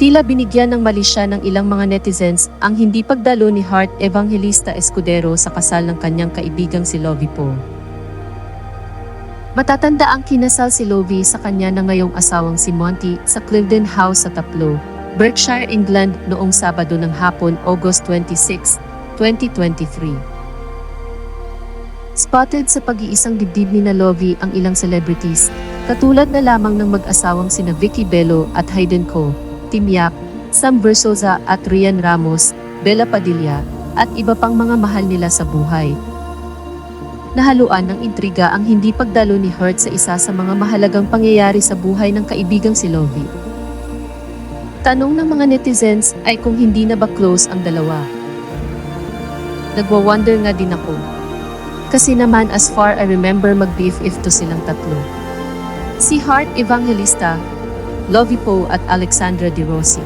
Tila binigyan ng mali siya ng ilang mga netizens ang hindi pagdalo ni Hart Evangelista Escudero sa kasal ng kanyang kaibigang si Lovie Poe. Matatanda ang kinasal si Lovie sa kanya na ngayong asawang si Monty sa Cliveden House sa Taplow, Berkshire, England noong Sabado ng hapon, August 26, 2023. Spotted sa pag-iisang dibdib ni na Lovie ang ilang celebrities, katulad na lamang ng mag-asawang sina Vicky Bello at Hayden Ko, Tim Yap, Sam Versosa at Rian Ramos, Bella Padilla, at iba pang mga mahal nila sa buhay. Nahaluan ng intriga ang hindi pagdalo ni Hurt sa isa sa mga mahalagang pangyayari sa buhay ng kaibigang si Lovie. Tanong ng mga netizens ay kung hindi na ba close ang dalawa. Nagwa-wonder nga din ako. Kasi naman as far I remember mag-beef if to silang tatlo. Si Hart Evangelista, Lovie Poe at Alexandra De Rossi.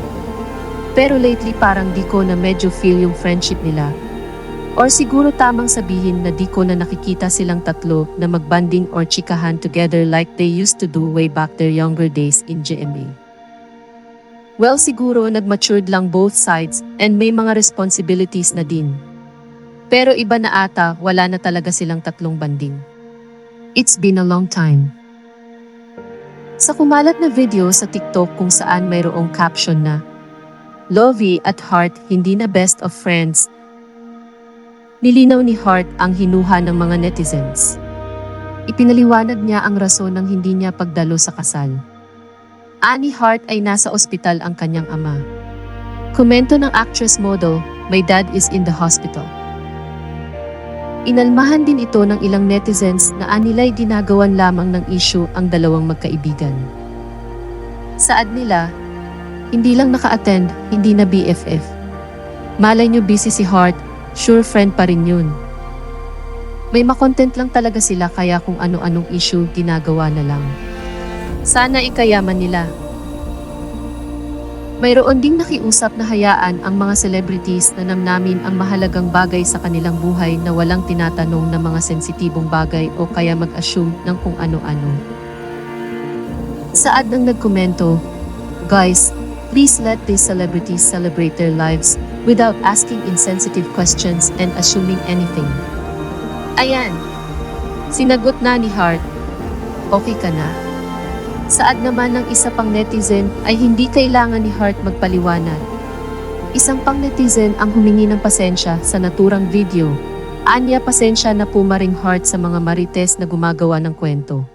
Pero lately parang di ko na medyo feel yung friendship nila. Or siguro tamang sabihin na di ko na nakikita silang tatlo na magbanding or chikahan together like they used to do way back their younger days in GMA. Well siguro nag-matured lang both sides and may mga responsibilities na din. Pero iba na ata wala na talaga silang tatlong banding. It's been a long time. Sa kumalat na video sa TikTok kung saan mayroong caption na Lovey at Hart hindi na best of friends. Nilinaw ni Hart ang hinuha ng mga netizens. Ipinaliwanag niya ang rason ng hindi niya pagdalo sa kasal. Ani Hart ay nasa ospital ang kanyang ama. Komento ng actress model, my dad is in the hospital. Inalmahan din ito ng ilang netizens na anilay ginagawan lamang ng issue ang dalawang magkaibigan. Saad nila, hindi lang naka-attend, hindi na BFF. Malay nyo busy si Hart, sure friend pa rin yun. May makontent lang talaga sila kaya kung ano-anong issue ginagawa na lang. Sana ikayaman nila. Mayroon ding nakiusap na hayaan ang mga celebrities na namnamin ang mahalagang bagay sa kanilang buhay na walang tinatanong na mga sensitibong bagay o kaya mag-assume ng kung ano-ano. Saad ng nagkomento, Guys, please let these celebrities celebrate their lives without asking insensitive questions and assuming anything. Ayan, sinagot na ni Hart. Okay ka na? Saad naman ng isa pang netizen ay hindi kailangan ni Hart magpaliwanag. Isang pang netizen ang humingi ng pasensya sa naturang video. Anya pasensya na pumaring Hart sa mga marites na gumagawa ng kwento.